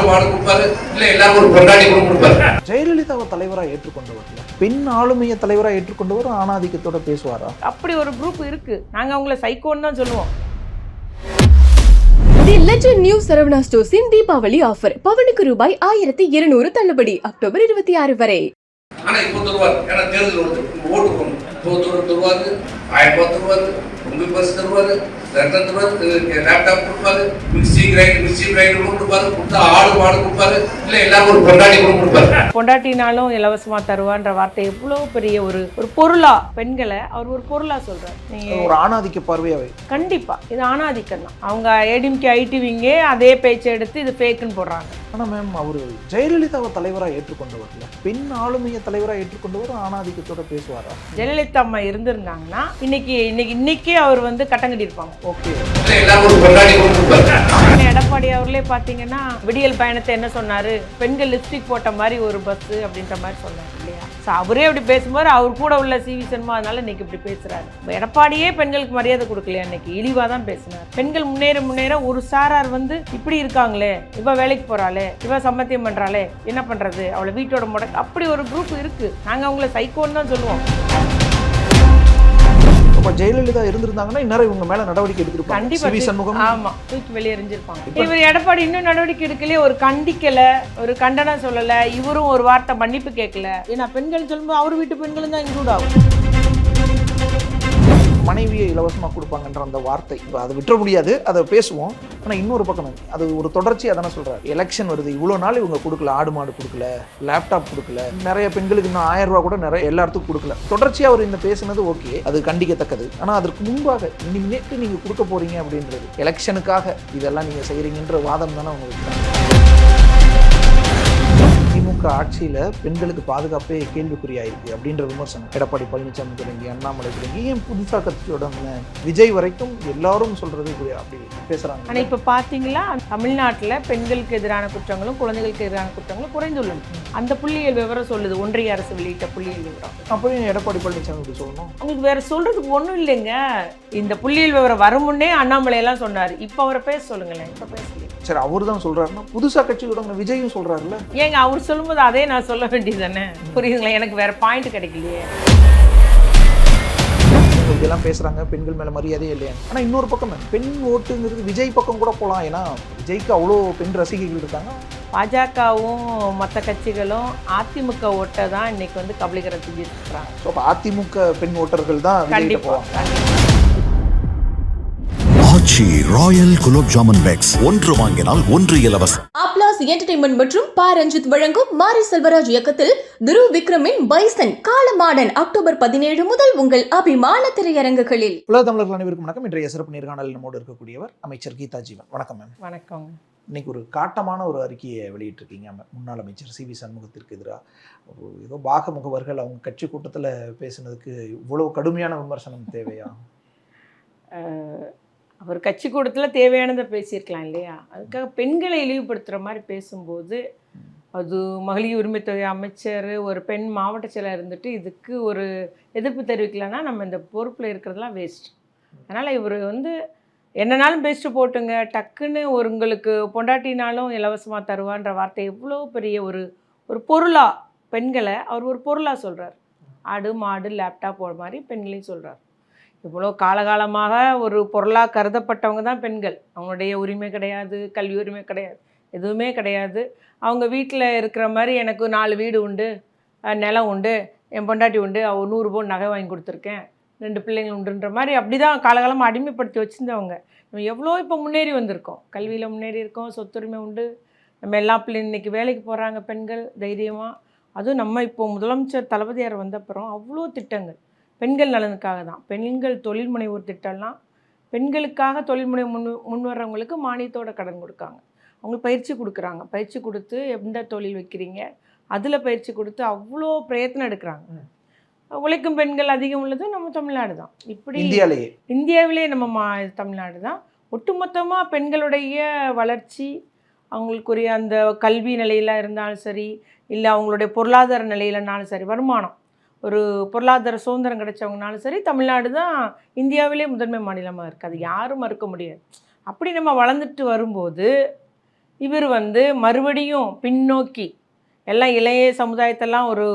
ஆடு மாடு கொடுப்பாரு. இல்ல எல்லாரும் ஒரு பொண்டாடி கூட கொடுப்பாரு. ஜெயலலிதாவை தலைவராக ஏற்றுக்கொண்டவர்ல பெண் ஆளுமையை தலைவராக ஏற்றுக்கொண்டவர் ஆணாதிக்கத்தோட பேசுவாரா? அப்படி ஒரு குரூப் இருக்கு. நாங்க அவங்கள சைக்கோன்னு தான் சொல்லுவோம். தி லெஜண்ட் நியூ சரவணா ஸ்டோர்ஸின் தீபாவளி ஆஃபர் பவனுக்கு ரூபாய் ஆயிரத்தி இருநூறு தள்ளுபடி. அக்டோபர் இருபத்தி ஆறு வரை. ஆனா இப்போ தருவார். ஏன்னா தேர்தல் வந்து ஓட்டு போகணும் தோத்தூர் தருவாரு ஆயிரம் ரூபாய் தருவாரு பொங்கல் பரிசு தருவாரு. ரத்தம் தருவாரு லேப்டாப் கொடுப்பாரு மிக்சி கிரைண்டர் மிக்சி கிரைண்டர் கூட கொடுப்பாரு கொடுத்தா ஆடு மாடு கொடுப்பாரு இல்ல எல்லாரும் ஒரு பொண்டாடி கூட கொடுப்பாரு பொண்டாட்டினாலும் இலவசமா தருவான்ற வார்த்தை எவ்வளவு பெரிய ஒரு ஒரு பொருளா பெண்களை அவர் ஒரு பொருளா சொல்றாரு. நீங்க ஒரு ஆணாதிக்க பார்வையாவே கண்டிப்பா இது ஆணாதிக்கம் தான் அவங்க ஏடிஎம்கே ஐடிவிங்கே அதே பேச்சை எடுத்து இது ஃபேக்குன்னு போடுறாங்க ஆனா மேம் அவர் ஜெயலலிதாவை தலைவராக ஏற்றுக்கொண்டவர்ல பெண் ஆளுமையை தலைவராக ஏற்றுக்கொண்டவர் ஆணாதிக்கத்தோட பேசுவாரா ஜெயலலிதா அம்மா இருந்திருந்தாங்கன்னா இன்னைக்கு இன்னைக்கு இன்னைக்கே அவர் வந்து கட்டம் கட்டியிருப்பாங்க எடப்பாடி அவர்களே பார்த்தீங்கன்னா விடியல் பயணத்தை என்ன சொன்னாரு? பெண்கள் லிப்ஸ்டிக் போட்ட மாதிரி ஒரு பஸ் அப்படின்ற மாதிரி சொன்னார் இல்லையா? அவரே அப்படி பேசும்போது அவர் கூட உள்ள சிவி சண்முகம் அதனால இன்னைக்கு இப்படி பேசுறாரு. எடப்பாடியே பெண்களுக்கு மரியாதை கொடுக்கலையா இன்னைக்கு? இழிவா தான் பேசினார். பெண்கள் முன்னேற முன்னேற ஒரு சாரார் வந்து இப்படி இருக்காங்களே இவ வேலைக்கு போறாளே இவ சம்மத்தியம் பண்றாளே என்ன பண்றது? அவளை வீட்டோட முடக்கு அப்படி ஒரு குரூப் இருக்கு. நாங்க அவங்கள சைக்கோன்னு தான் சொல்லுவோம். அப்ப ஜெயலலிதா இருந்திருந்தாங்கன்னா இந்நேரம் இவங்க மேல நடவடிக்கை எடுத்திருப்பாங்க. கண்டிப்பா. C V Shanmugam. ஆமா. தூக்கி வெளியே எறிஞ்சிருப்பாங்க. இவர் எடப்பாடி இன்னும் நடவடிக்கை எடுக்கலையே ஒரு கண்டிக்கல ஒரு கண்டனம் சொல்லல இவரும் ஒரு வார்த்தை மன்னிப்பு கேட்கல. ஏன்னா பெண்கள் சொல்லும்போது அவர் வீட்டு பெண்களும் தான் இன்க்ளூட் ஆகும். மனைவியை இலவசமாக கொடுப்பாங்கன்ற அந்த வார்த்தை இப்போ அதை விட்டுற முடியாது அதை பேசுவோம். ஆனால் இன்னொரு பக்கம் அது ஒரு தொடர்ச்சியாக தானே சொல்கிறார் எலெக்ஷன் வருது இவ்வளோ நாள் இவங்க கொடுக்கல ஆடு மாடு கொடுக்கல லேப்டாப் கொடுக்கல நிறைய பெண்களுக்கு இன்னும் ஆயிரம் ரூபா கூட நிறைய எல்லாத்துக்கும் கொடுக்கல. தொடர்ச்சியாக அவர் இந்த பேசுனது ஓகே அது கண்டிக்கத்தக்கது. ஆனால் அதற்கு முன்பாக இனிமேட்டு நீங்கள் கொடுக்க போறீங்க அப்படின்றது எலெக்ஷனுக்காக இதெல்லாம் நீங்கள் செய்கிறீங்கன்ற வாதம் தானே உங்களுக்கு. திமுக ஆட்சியில பெண்களுக்கு பாதுகாப்பே கேள்விக்குறியாயிருக்கு அப்படின்ற விமர்சனம். எடப்பாடி பழனிசாமி தொடங்கி அண்ணாமலை தொடங்கி ஏன் புதுசா கட்சியோட விஜய் வரைக்கும் எல்லாரும் சொல்றது அப்படி பேசுறாங்க. இப்ப பாத்தீங்களா? தமிழ்நாட்டுல பெண்களுக்கு எதிரான குற்றங்களும் குழந்தைகளுக்கு எதிரான குற்றங்களும் குறைந்துள்ளன அந்த புள்ளியியல் விவரம் சொல்லுது. ஒன்றிய அரசு வெளியிட்ட புள்ளியியல் விவரம். அப்போ ஏன் எடப்பாடி பழனிசாமி இப்படி சொல்லணும்? உங்களுக்கு வேற சொல்றதுக்கு ஒண்ணும் இல்லைங்க. இந்த புள்ளியியல் விவரம் வரும் முன்னே அண்ணாமலை எல்லாம் சொன்னாரு. இப்ப அவரை பேச சொல்லுங்களேன். இப்ப பேசலையே. சரி அவர் தான் சொல்றாருன்னா புதுசா கட்சி தொடங்கின விஜயும் சொல்றாருல்ல? ஏங்க அவர் சொல்லும்போது அதே நான் சொல்ல வேண்டியது தானே புரியுதுங்களா? எனக்கு வேற பாயிண்ட் கிடைக்கலையே. இதெல்லாம் பேசுறாங்க பெண்கள் மேல மரியாதையே இல்லையா. ஆனா இன்னொரு பக்கம் பெண் ஓட்டுங்கிறது விஜய் பக்கம் கூட போலாம். ஏன்னா விஜய்க்கு அவ்வளோ பெண் ரசிகைகள் இருக்காங்க. பாஜகவும் மற்ற கட்சிகளும் அதிமுக ஓட்டை தான் இன்னைக்கு வந்து கபலீகரம் செஞ்சுட்டு இருக்கிறாங்க ஸோ அதிமுக பெண் ஓட்டர்கள் தான் விஜய்கிட்ட கண்டிப்பா போவாங்க ஆச்சி ராயல் குலோப் ஜாமுன் பேக்ஸ் ஒன்று வாங்கினால் ஒன்று இலவசம். அப்லாஸ் என்டர்டைன்மெண்ட் மற்றும் பா ரஞ்சித் வழங்கும் மாரி செல்வராஜ் இயக்கத்தில் துருவ் விக்ரமின் பைசன் காலமாடன் அக்டோபர் பதினேழு முதல் உங்கள் அபிமான திரையரங்குகளில். உலக தமிழர்கள் அனைவருக்கும் வணக்கம். இன்றைய சிறப்பு நேர்காணலில் நம்மோடு இருக்கக்கூடியவர் அமைச்சர் கீதா ஜீவன். வணக்கம் மேம். வணக்கம். இன்னைக்கு ஒரு காட்டமான ஒரு அறிக்கையை வெளியிட்டிருக்கீங்க. முன்னாள் அமைச்சர் சி வி சண்முகத்திற்கு எதிராக. ஏதோ பாக முகவர்கள் அவங்க கட்சி கூட்டத்தில் பேசுனதுக்கு இவ்வளவு கடுமையான விமர்சனம் தேவையா? அவர் கட்சி கூட்டத்தில் தேவையானதை பேசியிருக்கலாம் இல்லையா? அதுக்காக பெண்களை இழிவுபடுத்துகிற மாதிரி பேசும்போது அது மகளிர் உரிமை தொகை அமைச்சர் ஒரு பெண் மாவட்ட செயலாக இருந்துட்டு இதுக்கு ஒரு எதிர்ப்பு தெரிவிக்கலைன்னா நம்ம இந்த பொறுப்பில் இருக்கிறதெல்லாம் வேஸ்ட் அதனால் இவர் வந்து என்னனாலும் பேஸ்ட்டு போட்டுங்க டக்குன்னு ஒரு உங்களுக்கு பொண்டாட்டினாலும் இலவசமாக தருவான்ற வார்த்தை எவ்வளோ பெரிய ஒரு ஒரு பொருளாக பெண்களை அவர் ஒரு பொருளாக சொல்கிறார் ஆடு மாடு லேப்டாப் போகிற மாதிரி பெண்களையும் சொல்கிறார் இவ்வளோ காலகாலமாக ஒரு பொருளாக கருதப்பட்டவங்க தான் பெண்கள். அவங்களுடைய உரிமை கிடையாது கல்வி உரிமை கிடையாது எதுவுமே கிடையாது. அவங்க வீட்டில் இருக்கிற மாதிரி எனக்கு நாலு வீடு உண்டு நிலம் உண்டு என் பொண்டாட்டி உண்டு அவ நூறு பவுன் நகை வாங்கி கொடுத்துருக்கேன் ரெண்டு பிள்ளைங்க உண்டுன்ற மாதிரி அப்படி தான் காலகாலமாக அடிமைப்படுத்தி வச்சுருந்தவங்க. நம்ம எவ்வளோ இப்போ முன்னேறி வந்திருக்கோம். கல்வியில் முன்னேறி இருக்கோம் சொத்துரிமை உண்டு. நம்ம எல்லா பிள்ளைங்க இன்னைக்கு வேலைக்கு போகிறாங்க பெண்கள் தைரியமாக அதுவும் நம்ம இப்போ முதலமைச்சர் தளபதியார் வந்தப்புறம் அவ்வளோ திட்டங்கள். பெண்கள் நலனுக்காக தான். பெண்கள் தொழில் முனைவோர் திட்டம்லாம் பெண்களுக்காக தொழில் முனை முன் முன் வர்றவங்களுக்கு மானியத்தோட கடன் கொடுக்காங்க. அவங்களுக்கு பயிற்சி கொடுக்குறாங்க. பயிற்சி கொடுத்து எந்த தொழில் வைக்கிறீங்க? அதில் பயிற்சி கொடுத்து அவ்வளோ பிரயத்தனம் எடுக்கிறாங்க. உழைக்கும் பெண்கள் அதிகம் உள்ளது நம்ம தமிழ்நாடு தான். இப்படி இந்தியாலேயே இந்தியாவிலே நம்ம மா தமிழ்நாடு தான். ஒட்டுமொத்தமாக பெண்களுடைய வளர்ச்சி அவங்களுக்குரிய அந்த கல்வி நிலையில் இருந்தாலும் சரி இல்லை அவங்களுடைய பொருளாதார நிலையிலனாலும் சரி வருமானம். ஒரு பொருளாதார சுதந்திரம் கிடைச்சவங்கனாலும் சரி தமிழ்நாடு தான் இந்தியாவிலே முதன்மை மாநிலமாக இருக்குது அது யாரும் மறுக்க முடியாது. அப்படி நம்ம வளர்ந்துட்டு வரும்போது இவர் வந்து மறுபடியும் பின்னோக்கி எல்லாம் இளைய சமுதாயத்தெல்லாம் ஒரு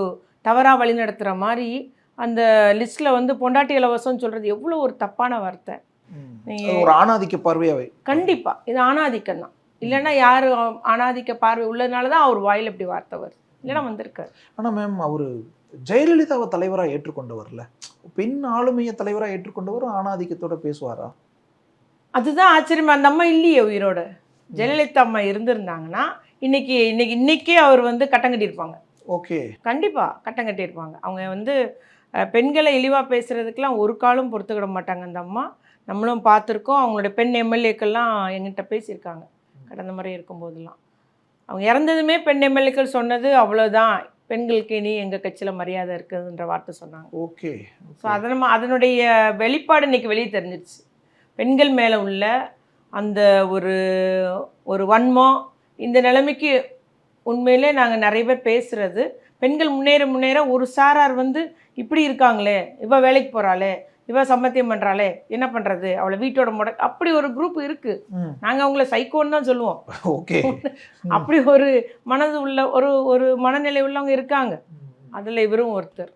தவறாக வழி நடத்துகிற மாதிரி அந்த லிஸ்ட்டில் வந்து பொண்டாட்டி இலவசம்னு சொல்கிறது எவ்வளோ ஒரு தப்பான வார்த்தை. ஒரு ஆணாதிக்க பார்வையாவே கண்டிப்பாக இது ஆணாதிக்கம் தான். இல்லைன்னா யார் ஆணாதிக்க பார்வை உள்ளதுனால தான் அவர் வாயில் இப்படி வார்த்தை வருது. இல்லைன்னா வந்திருக்காரு. ஆனா மேம் அவரு ஜெயலலிதாவை தலைவரா ஏற்றுக்கொண்டவர்ல பெண் ஆளுமையை தலைவரா ஏற்றுக்கொண்டவர் ஆணாதிக்கத்தோட பேசுவாரா? அதுதான் ஆச்சரியமா அந்த அம்மா இல்லையே உயிரோட. ஜெயலலிதா அம்மா இருந்திருந்தாங்கன்னா இன்னைக்கு இன்னைக்கு இன்னைக்கே அவர் வந்து கட்டம் கட்டியிருப்பாங்க. ஓகே. கண்டிப்பாக கட்டம் கட்டியிருப்பாங்க. அவங்க வந்து பெண்களை இழிவாக பேசுகிறதுக்கெலாம் ஒரு காலும் பொறுத்துக்கிட மாட்டாங்க அந்த அம்மா. நம்மளும் பார்த்துருக்கோம். அவங்களோட பெண் எம்எல்ஏக்கள்லாம் எங்கிட்ட பேசியிருக்காங்க. கடந்த முறை இருக்கும்போதெல்லாம். அவங்க இறந்ததுமே பெண் எம்எல்ஏக்கள் சொன்னது அவ்வளோதான் பெண்களுக்கு இனி எங்கள் கட்சியில் மரியாதை இருக்குதுன்ற வார்த்தை சொன்னாங்க. ஓகே ஸோ அதன அதனுடைய வெளிப்பாடு இன்னைக்கு வெளியே தெரிஞ்சிருச்சு. பெண்கள் மேலே உள்ள அந்த ஒரு ஒரு வன்மம் இந்த நிலைமைக்கு உண்மையிலே நாங்கள் நிறைய பேர் பேசுகிறது பெண்கள் முன்னேற முன்னேற ஒரு சாரார் வந்து இப்படி இருக்காங்களே இவ வேலைக்கு போகிறாளே இவ சம்மத்தியம் பண்ணுறாளே என்ன பண்ணுறது அவளை வீட்டோட முட அப்படி ஒரு குரூப் இருக்குது. நாங்கள் அவங்கள சைக்கோன்னு தான் சொல்லுவோம். ஓகே. அப்படி ஒரு மனது உள்ள ஒரு ஒரு மனநிலை உள்ளவங்க இருக்காங்க. அதில் இவரும் ஒருத்தர்.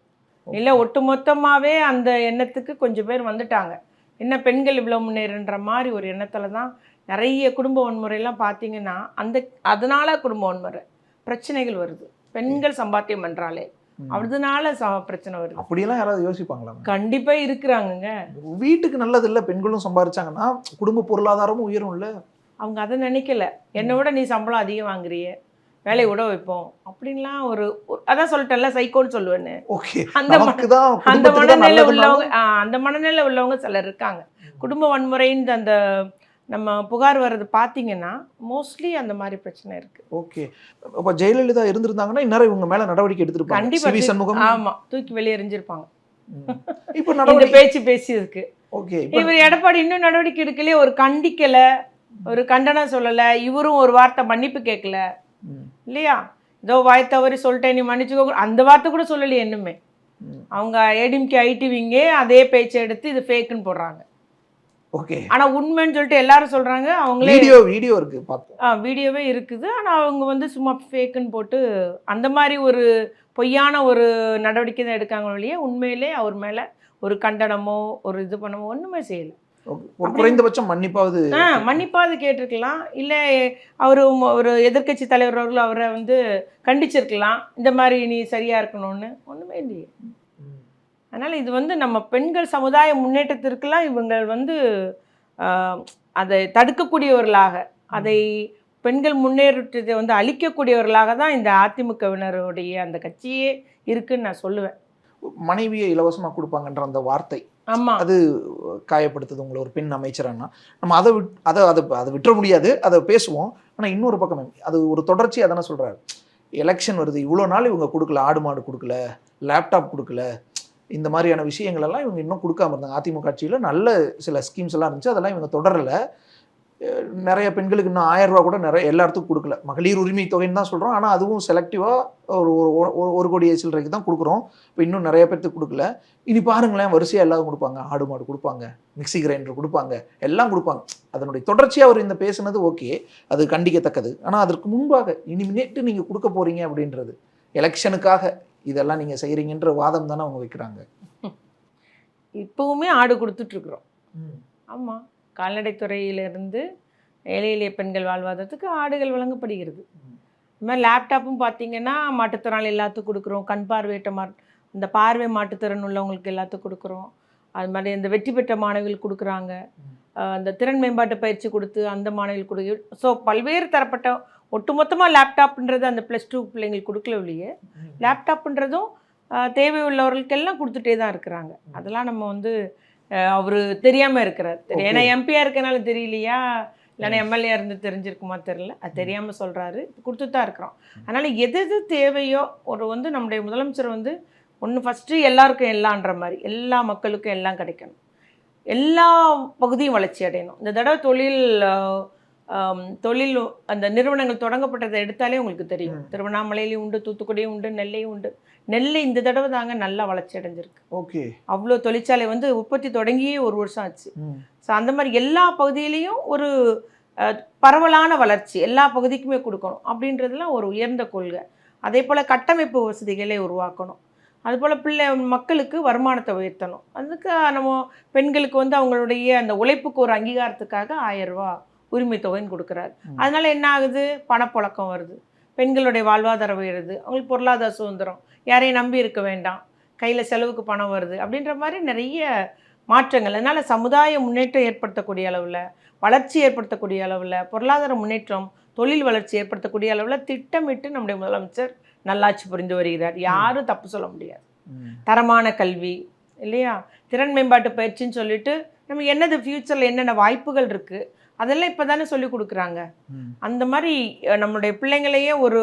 இல்லை ஒட்டுமொத்தமாகவே அந்த எண்ணத்துக்கு கொஞ்சம் பேர் வந்துட்டாங்க. என்ன பெண்கள் இவ்வளோ முன்னேறுன்ற மாதிரி ஒரு எண்ணத்தில் தான் நிறைய குடும்ப வன்முறையெல்லாம் பார்த்தீங்கன்னா அந்த அதனால குடும்ப வன்முறை பிரச்சனைகள் வருது. பெண்கள் சம்பாத்தியம் பண்ணுறாளே ம். அதனால ச பிரச்சனை வருது. அப்படியெல்லாம் யாராவது யோசிப்பாங்களா? ma'am? கண்டிப்பாக இருக்கிறாங்க வீட்டுக்கு நல்லது இல்ல பெண்களும் சம்பாரிச்சாங்கன்னா குடும்ப பொருளாதாரமும் உயரும் இல்ல அவங்க அதை நினைக்கல. என்னை விட நீ சம்பளம் அதிகம் வாங்குறியே வேலையை விட வைப்போம். அப்படின்லாம் ஒரு அதான் சொல்லிட்டேன்ல சைக்கோன்னு சொல்லுவேன்னு. ஓகே. அந்த அந்த மனநிலை உள்ளவங்க அந்த மனநிலை உள்ளவங்க சிலர் இருக்காங்க. குடும்ப வன்முறைன்னு அந்த நம்ம புகார் வர்றது பார்த்தீங்கன்னா மோஸ்ட்லி அந்த மாதிரி பிரச்சனை இருக்கு. ஓகே அப்ப ஜெயலலிதா இருந்திருந்தாங்கன்னா இந்நேரம் இவங்க மேல நடவடிக்கை எடுத்திருப்பாங்க. கண்டிப்பா சிவி சண்முகம்? ஆமா தூக்கி வெளியே எறிஞ்சிருப்பாங்க. ம். இப்ப நடவடிக்கை பேச்சு பேசியதுக்கு. ஓகே இவர் எடப்பாடி இன்னும் நடவடிக்கை எடுக்கலையே ஒரு கண்டிக்கல ஒரு கண்டனம் சொல்லல இவரும் ஒரு வார்த்தை மன்னிப்பு கேட்கல. இல்லையா? ஏதோ வாய் தவறி சொல்லிட்டேன் நீ மன்னிச்சுக்கோ. அந்த வார்த்தை கூட சொல்லலையே இன்னுமே. அவங்க ஏடிஎம்கே ஐடிவிங்கே அதே பேச்சை எடுத்து இது ஃபேக்குன்னு போடுறாங்க. ஓகே. ஆனா உண்மைன்னு சொல்லிட்டு எல்லாரும் சொல்றாங்க அவங்களே வீடியோ வீடியோ இருக்கு பார்த்தோம் ஆ, வீடியோவே இருக்குது. ஆனா அவங்க வந்து சும்மா ஃபேக்குன்னு போட்டு அந்த மாதிரி ஒரு பொய்யான ஒரு நடவடிக்கை தான் எடுக்காங்க ஒழிய உண்மையிலே அவர் மேல ஒரு கண்டனமோ ஒரு இது பண்ணமோ ஒண்ணுமே செய்யல. ஒரு குறைந்தபட்சம் மன்னிப்பாவது ஆ மன்னிப்பாவது கேட்டிருக்கலாம். இல்லை அவர் ஒரு எதிர்க்கட்சி தலைவர் அவர்கள் அவரை வந்து கண்டிச்சிருக்கலாம். இந்த மாதிரி நீ சரியா இருக்கணும்னு ஒண்ணுமே இல்லையே. அதனால் இது வந்து நம்ம பெண்கள் சமுதாய முன்னேற்றத்திற்கெல்லாம் இவங்க வந்து அதை தடுக்கக்கூடியவர்களாக அதை பெண்கள் முன்னேற்றத்தை வந்து அழிக்கக்கூடியவர்களாக தான் இந்த அதிமுகவினருடைய அந்த கட்சியே இருக்குன்னு நான் சொல்லுவேன். மனைவியை இலவசமா கொடுப்பாங்கன்ற அந்த வார்த்தை ஆமாம் அது காயப்படுத்துது உங்களை ஒரு பெண் அமைச்சரானா? நம்ம அதை விட் அதை அதை அதை விட்டுற முடியாது அதை பேசுவோம். ஆனா இன்னொரு பக்கம் அது ஒரு தொடர்ச்சி அதானே சொல்றாரு. எலெக்ஷன் வருது இவ்வளோ நாள் இவங்க கொடுக்கல ஆடு மாடு கொடுக்கல லேப்டாப் கொடுக்கல இந்த மாதிரியான விஷயங்கள் எல்லாம் இவங்க இன்னும் கொடுக்காம இருந்தாங்க. அதிமுக ஆட்சியில் நல்ல சில ஸ்கீம்ஸ் எல்லாம் இருந்துச்சு. அதெல்லாம் இவங்க தொடரல. நிறைய பெண்களுக்கு இன்னும் ஆயிரம் ரூபா கூட நிறைய எல்லாத்துக்கும் கொடுக்கல. மகளிர் உரிமை தொகைன்னு தான் சொல்கிறோம் ஆனால் அதுவும் செலக்டிவாக ஒரு ஒரு- ஒரு- கோடி சில்லறைக்கு தான் கொடுக்குறோம். இப்போ இன்னும் நிறைய பேர்த்துக்கு கொடுக்கல. இனி பாருங்களேன் வரிசையாக எல்லாரும் கொடுப்பாங்க. ஆடு மாடு கொடுப்பாங்க. மிக்ஸி கிரைண்டர் கொடுப்பாங்க. எல்லாம் கொடுப்பாங்க. அதனுடைய தொடர்ச்சியாக அவர் இந்த பேசுனது ஓகே. அது கண்டிக்கத்தக்கது. ஆனால் அதற்கு முன்பாக இனிமேட்டு நீங்கள் கொடுக்க போகிறீங்க அப்படின்றது. எலெக்ஷனுக்காக இதெல்லாம் நீங்கள் செய்கிறீங்கன்ற வாதம் தானே அவங்க வைக்கிறாங்க. இப்போவுமே ஆடு கொடுத்துட்ருக்குறோம். ஆமாம் கால்நடைத்துறையிலிருந்து ஏழை எளிய பெண்கள் வாழ்வாதாரத்துக்கு ஆடுகள் வழங்கப்படுகிறது. இது மாதிரி லேப்டாப்பும் பார்த்தீங்கன்னா மாற்றுத்திறனாளி எல்லாத்துக்கும் கொடுக்குறோம். கண் பார்வையற்ற மா இந்த பார்வை மாற்றுத்திறன் உள்ளவங்களுக்கு எல்லாத்துக்கும் கொடுக்குறோம். அது மாதிரி இந்த வெற்றி பெற்ற மாணவிகள் கொடுக்குறாங்க. அந்த திறன் மேம்பாட்டு பயிற்சி கொடுத்து அந்த மாணவிகள் கொடுக்கு ஸோ பல்வேறு தரப்பட்ட ஒட்டுமொத்தமாக லேப்டாப்ன்றது அந்த ப்ளஸ் டூ பிள்ளைங்களுக்கு கொடுக்கல இல்லையே லேப்டாப்ன்றதும் தேவை உள்ளவர்களுக்கெல்லாம் கொடுத்துட்டே தான் இருக்கிறாங்க. அதெல்லாம் நம்ம வந்து அவர் தெரியாமல் இருக்கிறார். ஏன்னா எம்பியாக இருக்கனால தெரியலையா? இல்லைன்னா எம்எல்ஏ இருந்து தெரிஞ்சிருக்குமா? தெரில அது தெரியாமல் சொல்கிறாரு கொடுத்துட்டு தான் இருக்கிறோம். அதனால் எது எது தேவையோ ஒரு வந்து நம்முடைய முதலமைச்சர் வந்து ஒன்று ஃபஸ்ட்டு எல்லாருக்கும் எல்லான்ற மாதிரி எல்லா மக்களுக்கும் எல்லாம் கிடைக்கணும். எல்லா பகுதியும் வளர்ச்சி அடையணும். இந்த தடவை தொழில் தொழில் அந்த நிறுவனங்கள் தொடங்கப்பட்டதை எடுத்தாலே உங்களுக்கு தெரியும். திருவண்ணாமலையிலையும் உண்டு தூத்துக்குடியும் உண்டு நெல்லையும் உண்டு. நெல்லை இந்த தடவை தாங்க நல்லா வளர்ச்சி அடைஞ்சிருக்கு. ஓகே. அவ்வளோ தொழிற்சாலை வந்து உற்பத்தி தொடங்கியே ஒரு வருஷம் ஆச்சு. ஸோ அந்த மாதிரி எல்லா பகுதியிலையும் ஒரு பரவலான வளர்ச்சி எல்லா பகுதிக்குமே கொடுக்கணும் அப்படின்றதுலாம் ஒரு உயர்ந்த கொள்கை. அதே போல் கட்டமைப்பு வசதிகளை உருவாக்கணும். அதுபோல் பிள்ளை மக்களுக்கு வருமானத்தை உயர்த்தணும். அதுக்கு நம்ம பெண்களுக்கு வந்து அவங்களுடைய அந்த உழைப்புக்கு ஒரு அங்கீகாரத்துக்காக ஆயிரம் ரூபாய் உரிமை தொகைன்னு கொடுக்குறாரு. அதனால என்ன ஆகுது? பணப்புழக்கம் வருது. பெண்களுடைய வாழ்வாதாரம் உயருது. அவங்களுக்கு பொருளாதார சுதந்திரம். யாரையும் நம்பி இருக்க வேண்டாம். கையில் செலவுக்கு பணம் வருது. அப்படின்ற மாதிரி நிறைய மாற்றங்கள். அதனால் சமுதாய முன்னேற்றம் ஏற்படுத்தக்கூடிய அளவில் வளர்ச்சி ஏற்படுத்தக்கூடிய அளவில் பொருளாதார முன்னேற்றம் தொழில் வளர்ச்சி ஏற்படுத்தக்கூடிய அளவில் திட்டமிட்டு நம்முடைய முதலமைச்சர் நல்லாட்சி புரிந்து வருகிறார். யாரும் தப்பு சொல்ல முடியாது. தரமான கல்வி இல்லையா? திறன் மேம்பாட்டு பயிற்சின்னு சொல்லிட்டு நம்ம என்னது ஃப்யூச்சரில் என்னென்ன வாய்ப்புகள் இருக்குது அதெல்லாம் இப்போ தானே சொல்லி கொடுக்குறாங்க. அந்த மாதிரி நம்மளுடைய பிள்ளைங்களையே ஒரு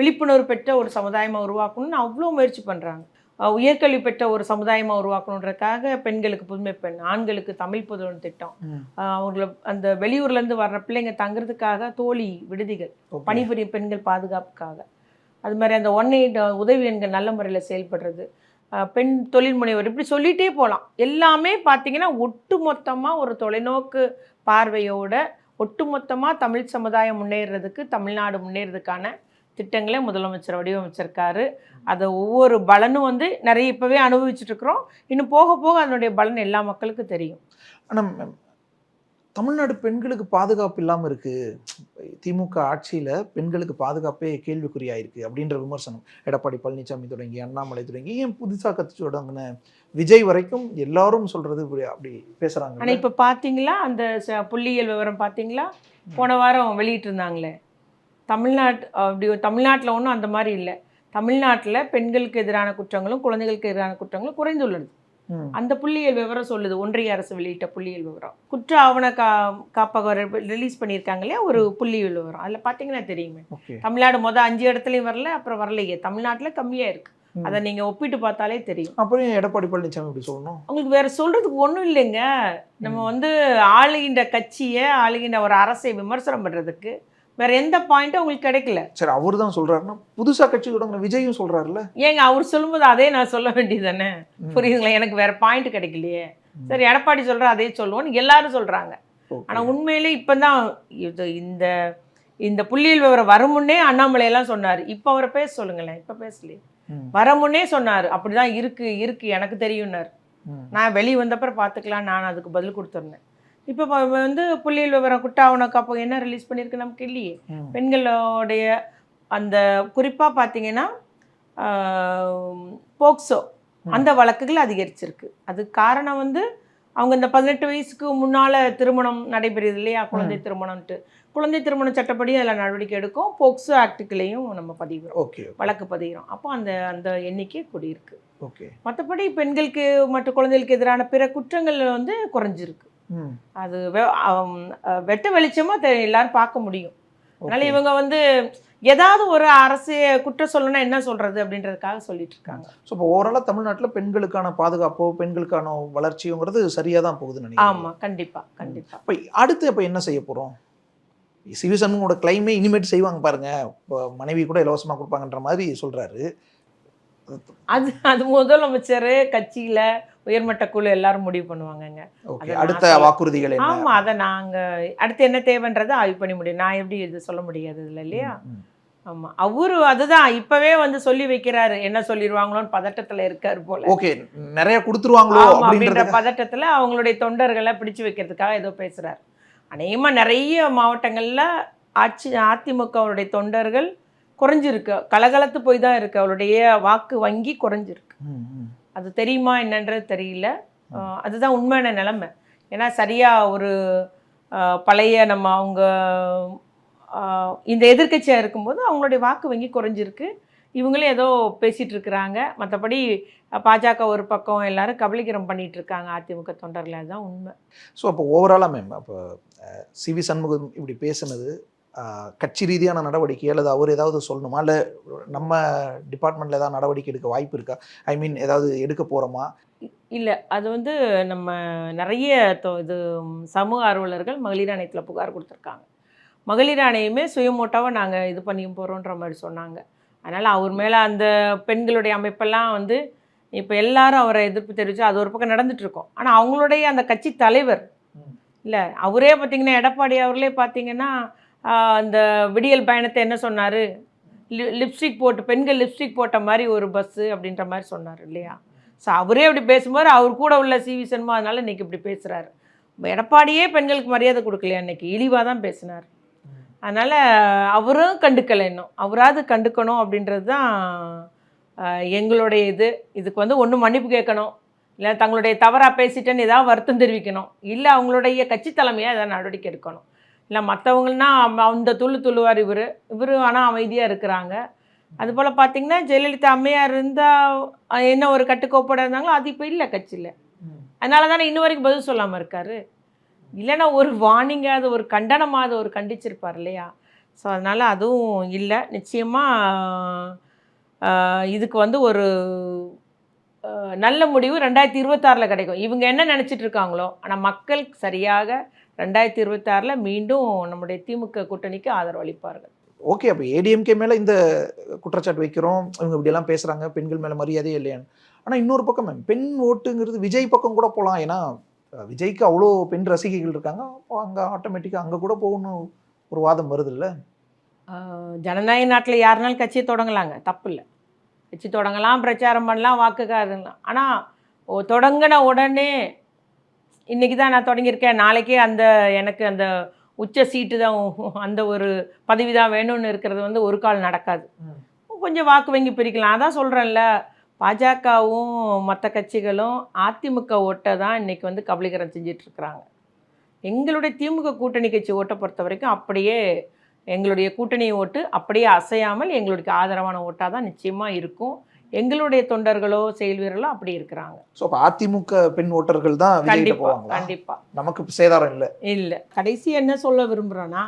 விழிப்புணர்வு பெற்ற ஒரு சமுதாயமாக உருவாக்கணும்னு அவ்வளோ முயற்சி பண்ணுறாங்க உயர்கல்வி பெற்ற ஒரு சமுதாயமாக உருவாக்கணுன்றதுக்காக பெண்களுக்கு புதுமை பெண் ஆண்களுக்கு தமிழ் புதுவன் திட்டம். அவங்கள அந்த வெளியூர்லேருந்து வர்ற பிள்ளைங்க தங்குறதுக்காக தோழி விடுதிகள் Okay. பணிபுரியும் பெண்கள் பாதுகாப்புக்காக. அது மாதிரி அந்த ஒன் எயிட் உதவி எண்கள் நல்ல முறையில் செயல்படுறது. பெண் தொழில் முனைவர் இப்படி சொல்லிகிட்டே போகலாம் எல்லாமே பார்த்தீங்கன்னா ஒட்டுமொத்தமாக ஒரு தொலைநோக்கு பார்வையோட ஒட்டுமொத்தமாக தமிழ் சமுதாயம் முன்னேறதுக்கு தமிழ்நாடு முன்னேறதுக்கான திட்டங்களை முதலமைச்சர் வடிவமைச்சிருக்காரு. அதை ஒவ்வொரு பலனும் வந்து நிறைய இப்போவே அனுபவிச்சுட்ருக்குறோம் இன்னும் போக போக அதனுடைய பலன் எல்லா மக்களுக்கும் தெரியும். ஆனால் தமிழ்நாடு பெண்களுக்கு பாதுகாப்பு இல்லாம இருக்கு. திமுக ஆட்சியில பெண்களுக்கு பாதுகாப்பே கேள்விக்குறியாயிருக்கு அப்படின்ற விமர்சனம். எடப்பாடி பழனிசாமி தொடங்கி அண்ணாமலை தொடங்கி ஏன் புதுசாக கத்து தொடங்கின விஜய் வரைக்கும் எல்லாரும் சொல்றது இப்படி அப்படி ஆனால் இப்போ பார்த்தீங்களா அந்த ச- புள்ளியியல் விவரம் பார்த்தீங்களா போன வாரம் வெளியிட்டிருந்தாங்களே. தமிழ்நாட்டு அப்படி தமிழ்நாட்டில் ஒன்றும் அந்த மாதிரி இல்லை. தமிழ்நாட்டில் பெண்களுக்கு எதிரான குற்றங்களும் குழந்தைகளுக்கு எதிரான குற்றங்களும் குறைந்துள்ளது. அந்த புள்ளியியல் விவரம் சொல்லுது. ஒன்றிய அரசு வெளியிட்ட புள்ளியியல் விவரம். குற்ற ஆவண கா காப்பகம் ரிலீஸ் பண்ணியிருக்காங்க இல்லையா? ஒரு புள்ளியியல் விவரம். அதில் பார்த்தீங்கன்னா தெரியுமே. தமிழ்நாடு மொதல் அஞ்சு இடத்துலையும் வரல அப்புறம் வரலையே. தமிழ்நாட்டில் கம்மியாக இருக்குது. அதை நீங்கள் ஒப்பிட்டு பார்த்தாலே தெரியும். அப்புறம் எடப்பாடி பழனிசாமி இப்படி சொல்லணும்? உங்களுக்கு வேற சொல்றதுக்கு ஒன்றும் இல்லைங்க. நம்ம வந்து ஆளுகின்ற கட்சியை ஆளுகின்ற ஒரு அரசை விமர்சனம் பண்றதுக்கு வேற எந்த பாயிண்ட்டும் உங்களுக்கு கிடைக்கல. சரி அவர் தான் சொல்றாருன்னா புதுசா கட்சி தொடங்கின விஜயும் சொல்றாருல்ல? ஏங்க அவர் சொல்லும்போது அதே நான் சொல்ல வேண்டியது தானே. புரியுதுங்களா? எனக்கு வேற பாயிண்ட் கிடைக்கலையே. சரி எடப்பாடி சொல்ற அதே சொல்லுவோம்னு எல்லாரும் சொல்றாங்க. ஆனா உண்மையிலே இப்பதான் இது இந்த இந்த புள்ளியியல் விவரம் வரும் முன்னே அண்ணாமலை எல்லாம் சொன்னாரு. இப்போ அவரை பேச சொல்லுங்களேன் இப்போ பேசலையே. ம். வர முன்னே சொன்னார். அப்படிதான் இருக்கு இருக்கு எனக்கு தெரியும்னாரு. நான் வெளியே வந்தப்பறம் பார்த்துக்கலாம் நான் அதுக்கு பதில் கொடுத்துருந்தேன். இப்போ வந்து புள்ளியியல் விவரம் குட்டாவண காப்பகம் என்ன ரிலீஸ் பண்ணியிருக்கு நமக்கு இல்லையே. பெண்களுடைய அந்த குறிப்பாக பார்த்தீங்கன்னா போக்சோ அந்த வழக்குகள் அதிகரிச்சிருக்கு. அதுக்கு காரணம் வந்து அவங்க இந்த பதினெட்டு வயசுக்கு முன்னால் திருமணம் நடைபெறுது இல்லையா? குழந்தை திருமணம்ட்டு குழந்தை திருமண சட்டப்படி அதில் நடவடிக்கை எடுக்கும். போக்சோ ஆக்டுகளையும் நம்ம பதிகிறோம் ஓகே வழக்கு பதிகிறோம் அப்போ அந்த அந்த எண்ணிக்கை கூடியிருக்கு. ஓகே. மற்றபடி பெண்களுக்கு மற்ற குழந்தைகளுக்கு எதிரான பிற குற்றங்கள் வந்து குறைஞ்சிருக்கு. அது வெட்ட வெளிச்சமா தெ- எல்லாரும் பார்க்க முடியும். அதனால இவங்க வந்து ஏதாவது ஒரு அரசு குற்றம் சொல்லணும்னா என்ன சொல்றது அப்படின்றதுக்காக சொல்லிட்டு இருக்காங்க. ஸோ இப்போ ஓவராலாக தமிழ்நாட்டில் பெண்களுக்கான பாதுகாப்போ பெண்களுக்கான வளர்ச்சியோங்கிறது சரியாக தான் போகுதுன்னு நினைக்கிறேன் ஆமா கண்டிப்பா கண்டிப்பா. இப்போ அடுத்து அப்போ என்ன செய்ய போகிறோம் சிவசண்முகோட கிளைமே இனிமேட் செய்வாங்க பாருங்க. இப்போ மனைவி கூட இலவசமாக கொடுப்பாங்கன்ற மாதிரி சொல்றாரு. அது அது முதலமைச்சர் கட்சியில உயர்மட்ட குழு எல்லாரும் முடிவு பண்ணுவாங்கங்க. அடுத்த வாக்குறுதிகள் என்ன? ஆமா அதை நாங்க அடுத்து என்ன தேவைன்றதை ஆய்வு பண்ணி முடியும். நான் எப்படி இது சொல்ல முடியாது இதுல இல்லையா. ஆமா அவரு அதுதான் இப்பவே வந்து சொல்லி வைக்கிறாரு. என்ன சொல்லிடுவாங்களோன்னு பதட்டத்துல இருக்காரு போல. ஓகே நிறைய கொடுத்துருவாங்களோ அப்படின்ற பதட்டத்துல அவங்களுடைய தொண்டர்களை பிடிச்சு வைக்கிறதுக்காக ஏதோ பேசுறாரு. அநேகமா நிறைய மாவட்டங்கள்ல ஆட்சி அதிமுகவுடைய தொண்டர்கள் குறைஞ்சிருக்கு. கலகலத்து போய் தான் இருக்கு. அவருடைய வாக்கு வங்கி குறைஞ்சிருக்கு. அது தெரியுமா என்னன்றது தெரியல. அதுதான் உண்மையான நிலைமை. ஏன்னா சரியாக ஒரு பழைய நம்ம அவங்க இந்த எதிர்க்கட்சியாக இருக்கும்போது அவங்களுடைய வாக்கு வங்கி குறைஞ்சிருக்கு. இவங்களே ஏதோ பேசிகிட்டு இருக்கிறாங்க. மற்றபடி பாஜக ஒரு பக்கம் எல்லாரும் கபலீகரம் பண்ணிகிட்டு இருக்காங்க அதிமுக தொண்டர்கள். தான் உண்மை. ஸோ அப்போ ஓவராலாக மேம் அப்போ சிவி சண்முகம் இப்படி பேசுனது கட்சி ரீதியான நடவடிக்கை அல்லது அவர் ஏதாவது சொல்லணுமா? இல்லை நம்ம டிபார்ட்மெண்ட்டில் ஏதாவது நடவடிக்கை எடுக்க வாய்ப்பு இருக்கா? ஐ மீன் ஏதாவது எடுக்க போகிறோமா இல்லை அது வந்து நம்ம நிறைய இது சமூக ஆர்வலர்கள் மகளிர் ஆணையத்தில் புகார் கொடுத்துருக்காங்க. மகளிர் ஆணையமே சுயமோட்டாவாக நாங்கள் இது பண்ணியும் போகிறோன்ற மாதிரி சொன்னாங்க. அதனால் அவர் மேலே அந்த பெண்களுடைய அமைப்பெல்லாம் வந்து இப்போ எல்லாரும் அவரை எதிர்ப்பு தெரிவித்து அது ஒரு பக்கம் நடந்துட்டு இருக்கோம். ஆனால் அவங்களுடைய அந்த கட்சி தலைவர். இல்லை அவரே பார்த்தீங்கன்னா எடப்பாடி அவர்களே பார்த்தீங்கன்னா அந்த விடியல் பயணத்தை என்ன சொன்னார்? லி லிப்ஸ்டிக் போட்டு பெண்கள் லிப்ஸ்டிக் போட்ட மாதிரி ஒரு பஸ்ஸு அப்படின்ற மாதிரி சொன்னார் இல்லையா? ஸோ அவரே அப்படி பேசும்போது அவர் கூட உள்ள சிவி சண்முகம் அதனால் இன்றைக்கி இப்படி பேசுகிறாரு எடப்பாடியே பெண்களுக்கு மரியாதை கொடுக்கலையா இன்றைக்கி இழிவாக தான் பேசினார். அதனால் அவரும் கண்டுக்கலை இன்னும். அவராவது கண்டுக்கணும் அப்படின்றது தான் எங்களுடைய இது. இதுக்கு வந்து ஒன்று மன்னிப்பு கேட்கணும். இல்லை தங்களுடைய தவறாக பேசிட்டேன்னு ஏதாவது வருத்தம் தெரிவிக்கணும். இல்லை அவங்களுடைய கட்சி தலைமையாக ஏதாவது நடவடிக்கை எடுக்கணும். இல்லை மற்றவங்கன்னா அந்த துள்ளு துள்ளுவார் இவர். இவர் ஆனால் அமைதியாக இருக்கிறாங்க. அதுபோல் பார்த்தீங்கன்னா ஜெயலலிதா அம்மையார் இருந்தால் என்ன ஒரு கட்டுக்கோப்போட இருந்தாங்களோ அது இப்போ இல்லை கட்சியில். அதனால தானே இன்ன வரைக்கும் பதில் சொல்லாமல் இருக்காரு. இல்லைன்னா ஒரு வார்னிங்காவது ஒரு கண்டனமாவது ஒரு கண்டிச்சிருப்பார் இல்லையா? ஸோ அதனால் அதுவும் இல்லை. நிச்சயமாக இதுக்கு வந்து ஒரு நல்ல முடிவு ரெண்டாயிரத்தி இருபத்தாறில் கிடைக்கும். இவங்க என்ன நினச்சிட்டு இருக்காங்களோ ஆனால் மக்கள் சரியாக ரெண்டாயிரத்தி இருபத்தாறில் மீண்டும் நம்முடைய திமுக கூட்டணிக்கு ஆதரவு அளிப்பார்கள். ஓகே அப்போ ஏடிஎம்கே மேலே இந்த குற்றச்சாட்டு வைக்கிறோம். இவங்க இப்படியெல்லாம் பேசுகிறாங்க பெண்கள் மேலே மரியாதையே இல்லையான்னு. ஆனால் இன்னொரு பக்கம் மேம் பெண் ஓட்டுங்கிறது விஜய் பக்கம் கூட போகலாம் ஏன்னா விஜய்க்கு அவ்வளோ பெண் ரசிகைகள் இருக்காங்க. அப்போ அங்கே ஆட்டோமேட்டிக்காக அங்கே கூட போகணும் ஒரு வாதம் வருது இல்லை ஜனநாயக நாட்டில் யாருனாலும் கட்சியை தொடங்கலாங்க. தப்பு இல்லை. கட்சி தொடங்கலாம் பிரச்சாரம் பண்ணலாம் வாக்குக்காரங்களாம் ஆனால் தொடங்கின உடனே இன்றைக்கி தான் நான் தொடங்கியிருக்கேன். நாளைக்கே அந்த எனக்கு அந்த உச்ச சீட்டு தான் அந்த ஒரு பதவி தான் வேணும்னு இருக்கிறது வந்து ஒரு கால் நடக்காது. கொஞ்சம் வாக்கு வங்கி பிரிக்கலாம். அதான் சொல்கிறேன்ல பாஜகவும் மற்ற கட்சிகளும் அதிமுக ஓட்டை தான் இன்றைக்கி வந்து கபலீகரம் செஞ்சிட்ருக்குறாங்க எங்களுடைய திமுக கூட்டணி கட்சி ஓட்டை பொறுத்த வரைக்கும் அப்படியே எங்களுடைய கூட்டணி ஓட்டு அப்படியே அசையாமல் எங்களுக்கு ஆதரவான ஓட்டாக தான் நிச்சயமாக இருக்கும். எங்களுடைய தொண்டர்களோ செயல் வீரர்களோ அப்படி இருக்கிறாங்க. ஸோ அப்போ அதிமுக பெண் ஓட்டர்கள் தான் கண்டிப்பாக கண்டிப்பாக நமக்கு சேதாரம் இல்லை. இல்லை. கடைசி என்ன சொல்ல விரும்புகிறேன்னா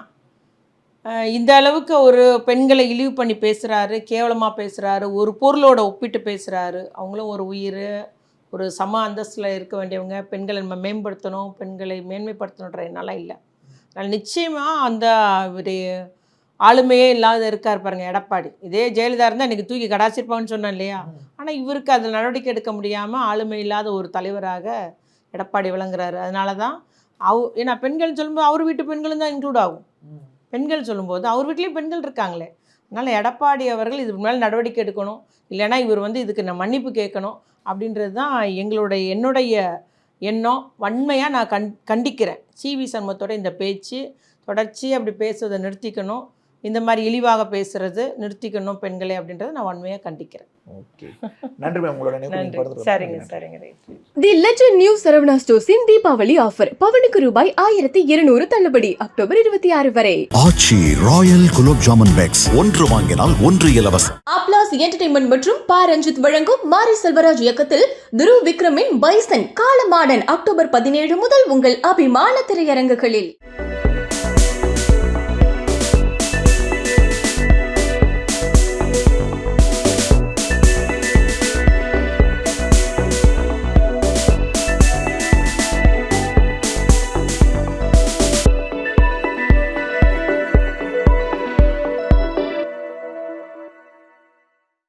இந்த அளவுக்கு ஒரு பெண்களை இழிவு பண்ணி பேசுகிறாரு கேவலமாக பேசுகிறாரு ஒரு பொருளோட ஒப்பிட்டு பேசுகிறாரு அவங்களும் ஒரு உயிர் ஒரு சம அந்தஸ்தில் இருக்க வேண்டியவங்க பெண்களை நம்ம மேம்படுத்தணும் பெண்களை மேன்மைப்படுத்தணுன்ற எண்ணெல்லாம் இல்லை. அதனால் நிச்சயமாக அந்த ஆளுமையே இல்லாத இருக்கார் பாருங்க எடப்பாடி. இதே ஜெயலலிதா இருந்தால் இன்றைக்கி தூக்கி கடாச்சிருப்பான்னு சொன்னேன் இல்லையா? ஆனால் இவருக்கு அதில் நடவடிக்கை எடுக்க முடியாமல் ஆளுமை இல்லாத ஒரு தலைவராக எடப்பாடி விளங்குறாரு. அதனால தான் அவ ஏன்னா பெண்கள் சொல்லும்போது அவர் வீட்டு பெண்களும் தான் இன்க்ளூட் ஆகும். பெண்கள் சொல்லும்போது அவர் வீட்லேயும் பெண்கள் இருக்காங்களே. அதனால் எடப்பாடி அவர்கள் இதுக்கு மேலே நடவடிக்கை எடுக்கணும். இல்லைன்னா இவர் வந்து இதுக்கு நான் மன்னிப்பு கேட்கணும் அப்படின்றது தான் எங்களுடைய என்னுடைய எண்ணம். வன்மையாக நான் கண் கண்டிக்கிறேன். சிவி சண்முகத்தோட இந்த பேச்சு தொடர்ச்சி அப்படி பேசுவதை நிறுத்திக்கணும். இந்த மாதிரி இழிவாக பேசுறது நிறுத்திக்கணும் பெண்களே அப்படின்றத நான் வன்மையாக கண்டிக்கிறேன். ஓகே. நன்றி மேம் உங்களோட நினைவு நன்றி. படுத்துறதுக்கு. சரிங்க நன்றி. சரிங்க right the legend new Saravana ஸ்டோர்ஸின் Deepavali offer பவனுக்கு ரூபாய் ஆயிரத்தி இருநூறு தள்ளுபடி அக்டோபர் இருபத்தி ஆறு வரை. Aachi royal gulab jamun packs. ஒன்று வாங்கினால் ஒன்று இலவசம். அப்ளாஸ் என்டர்டைன்மெண்ட் மற்றும் பா ரஞ்சித் வழங்கும் மாரி செல்வராஜ் இயக்கத்தில் துருவ் விக்ரமின் பைசன் காலமாடன் அக்டோபர் பதினேழு முதல் உங்கள் அபிமான திரையரங்குகளில்.